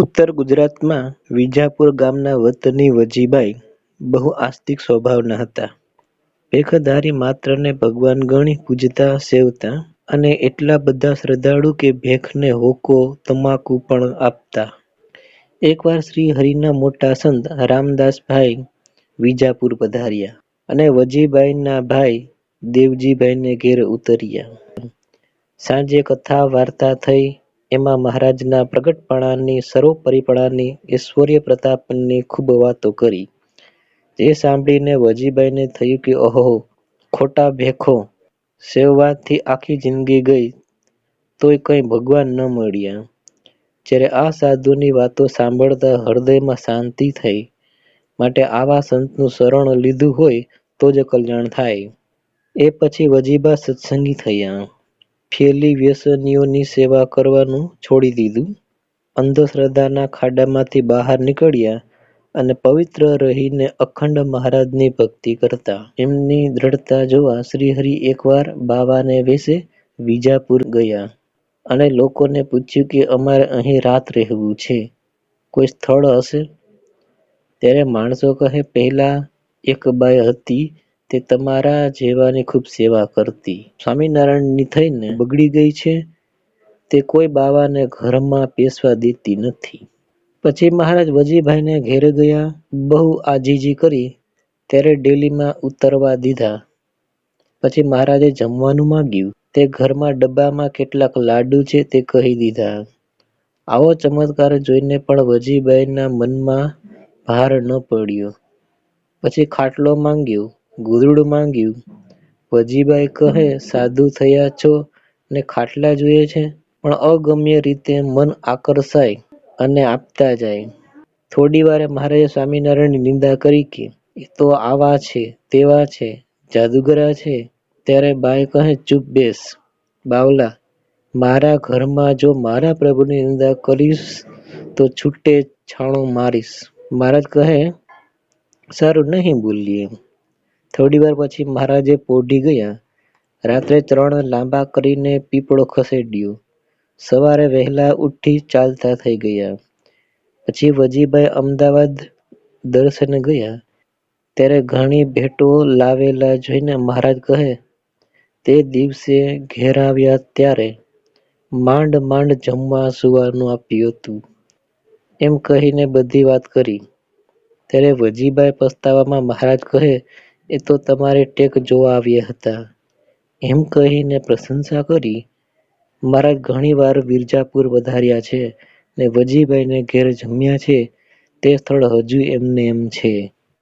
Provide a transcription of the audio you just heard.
ઉત્તર ગુજરાતમાં વિજાપુર ગામના વતની વજીબાઈ બહુ આસ્તિક સ્વભાવના હતા. ભેખધારી માત્રને ભગવાન ગણી પૂજતા, સેવતા અને એટલા બધા શ્રદ્ધાળુ કે ભેખને હોકો, તમાકુ પણ આપતા. એકવાર શ્રી હરિના મોટા સંત રામદાસભાઈ વિજાપુર પધાર્યા અને વજીભાઈના ભાઈ દેવજીભાઈને ઘેર ઉતર્યા. સાંજે કથા વાર્તા થઈ એમાં મહારાજના પ્રગટપણાની સર્વોપરીપણાની ઐશ્વર્ય પ્રતાપની ખૂબ વાતો કરી. જે સાંભળીને વજીભાઈને થયું કે, ઓહો, ખોટા ભેખો, સેવવાથી આખી જિંદગી ગઈ, તોય કંઈ ભગવાન ન મળ્યા. જ્યારે આ સાધુની વાતો સાંભળતા હૃદયમાં શાંતિ થઈ, માટે આવા સંતનું શરણ લીધું હોય, તો જ કલ્યાણ થાય. એ પછી વજીબા સત્સંગી થયા. ફેલી વ્યસનીઓની સેવા કરવાનું છોડી દીધું. અંધશ્રદ્ધાના ખાડામાંથી બહાર નીકળ્યા અને પવિત્ર રહીને અખંડ મહારાજની ભક્તિ કરતા. એમની દ્રઢતા જોવા શ્રીહરિ એકવાર બાવાને વેસે વિજાપુર ગયા અને લોકોને પૂછ્યું કે અમારે અહીં રાત રહેવું છે, કોઈ સ્થળ હશે? ત્યારે માણસો કહે પહેલા એક બાઈ હતી તે તમારા જેવાની ખૂબ સેવા કરતી. સ્વામિનારાયણની થઈને બગડી ગઈ છે તે કોઈ બાવાને ઘરમાં પેસવા દેતી નથી. પછી મહારાજ વજીભાઈને ઘેરે ગયા બહુ આજીજી કરી ત્યારે ડેલીમાં ઉતરવા દીધા. પછી મહારાજે જમવાનું માંગ્યું તે ઘરમાં ડબ્બામાં કેટલાક લાડુ છે તે કહી દીધા. આવો ચમત્કાર જોઈને પણ વજીભાઈના મનમાં ભાર ન પડ્યો. પછી ખાટલો માંગ્યો, ગોદડું માંગ્યું. વજીભાઈ કહે સાધુ થયા છો ને ખાટલા જોઈએ છે? પણ અગમ્ય રીતે મન આકર્ષાય અને આપતા જાય. થોડી વારે મહારાજે સ્વામિનારાયણની નિંદા કરી કે એ તો આવા છે, તેવા છે, જાદુગરા છે. ત્યારે બાઈ કહે ચૂપ બેસ, બાવલા! મારા ઘરમાં જો મારા પ્રભુની નિંદા કરીશ તો છૂટે છાણો મારીશ. મહારાજ કહે સારું નહીં બોલીએ. થોડીવાર પછી મહારાજે પોઢી ગયા. રાત્રે ત્રણ લાંબા કરીને પીપળો ખસેડ્યો. સવારે વહેલા ઉઠી ચાલતા થઈ ગયા. પછી વજીભાઈ અમદાવાદ દર્શન ગયા ત્યારે ઘણી ભેટો લાવેલા જોઈને મહારાજ કહે, તે દિવસે ઘેર આવ્યા ત્યારે માંડ માંડ જમવા સુવાનું આપ્યું હતું. એમ કહીને બધી વાત કરી. ત્યારે વજીભાઈ પસ્તાવામાં મહારાજ કહે એ તો તમારે ટેક જોવા આવ્યા હતા. એમ કહીને પ્રશંસા કરી. મારા ઘણીવાર વિરજાપુર વધાર્યા છે ને વજીભાઈને ઘેર જમ્યા છે, તે સ્થળ હજુ એમને એમ છે.